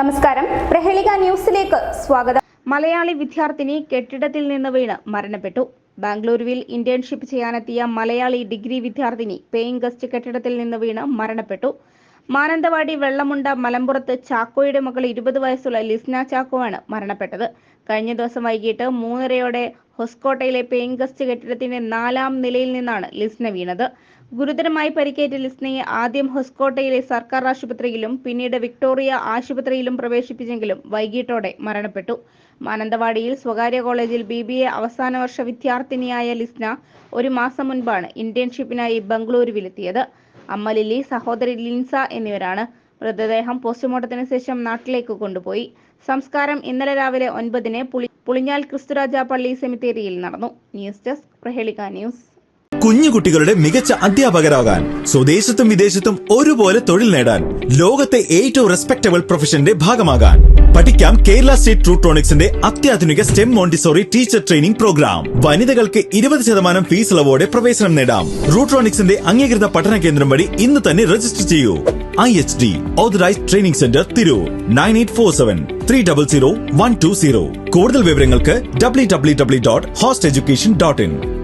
നമസ്കാരം. പ്രഹേളിക ന്യൂസിലേക്ക് സ്വാഗതം. മലയാളി വിദ്യാർത്ഥിനി കെട്ടിടത്തിൽ നിന്ന് വീണ് മരണപ്പെട്ടു. ബാംഗ്ലൂരുവിൽ ഇന്റേൺഷിപ്പ് ചെയ്യാനെത്തിയ മലയാളി ഡിഗ്രി വിദ്യാർത്ഥിനി പേയിങ് ഗസ്റ്റ് കെട്ടിടത്തിൽ നിന്ന് വീണ് മരണപ്പെട്ടു. മാനന്തവാടി വെള്ളമുണ്ട മലമ്പുറത്ത് ചാക്കോയുടെ മകൾ ഇരുപത് വയസ്സുള്ള ലിസ്ന ചാക്കോ ആണ് മരണപ്പെട്ടത്. കഴിഞ്ഞ ദിവസം വൈകിട്ട് മൂന്നരയോടെ ഹൊസ്കോട്ടയിലെ പേയിങ് ഗസ്റ്റ് കെട്ടിടത്തിന്റെ നാലാം നിലയിൽ നിന്നാണ് ലിസ്ന വീണത്. ഗുരുതരമായി പരിക്കേറ്റ ലിസ്നയെ ആദ്യം ഹൊസ്കോട്ടയിലെ സർക്കാർ ആശുപത്രിയിലും പിന്നീട് വിക്ടോറിയ ആശുപത്രിയിലും പ്രവേശിപ്പിച്ചെങ്കിലും വൈകിട്ടോടെ മരണപ്പെട്ടു. മാനന്തവാടിയിൽ സ്വകാര്യ കോളേജിൽ ബി ബി എ അവസാന വർഷ വിദ്യാർത്ഥിനിയായ ലിസ്ന ഒരു മാസം മുൻപാണ് ഇന്റേൺഷിപ്പിനായി ബംഗളൂരുവിലെത്തിയത്. അമ്മ ലില്ലി സഹോദരി ലിൻസ എന്നിവരാണ് മൃതദേഹം പോസ്റ്റ്മോർട്ടത്തിന് ശേഷം നാട്ടിലേക്ക് കൊണ്ടുപോയി. സംസ്കാരം ഇന്നലെ രാവിലെ ഒൻപതിന് പുളി പുളിഞ്ഞാൽ ക്രിസ്തുരാജ പള്ളി സെമിത്തേരിയിൽ നടന്നു. News desk Prahelika news. കുഞ്ഞുകുട്ടികളുടെ മികച്ച അധ്യാപകരാകാൻ സ്വദേശത്തും വിദേശത്തും ഒരുപോലെ തൊഴിൽ നേടാൻ ലോകത്തെ ഏറ്റവും റെസ്പെക്ടബിൾ പ്രൊഫഷന്റെ ഭാഗമാകാൻ. പഠിക്കാം കേരള സ്റ്റേറ്റ് ട്രൂട്രോണിക്സിന്റെ അത്യാധുനിക STEM Montessori teacher training programme. വനിതകൾക്ക് ഇരുപത് ശതമാനം ഫീസ് ഇളവോടെ പ്രവേശനം നേടാം. റൂട്രോണിക്സിന്റെ അംഗീകൃത പഠന കേന്ദ്രം വഴി ഇന്ന് തന്നെ രജിസ്റ്റർ ചെയ്യൂ. I H D authorised training centre Tirur. Nine eight four seven three double zero one two zero. കൂടുതൽ വിവരങ്ങൾക്ക് W W W dot host education dot in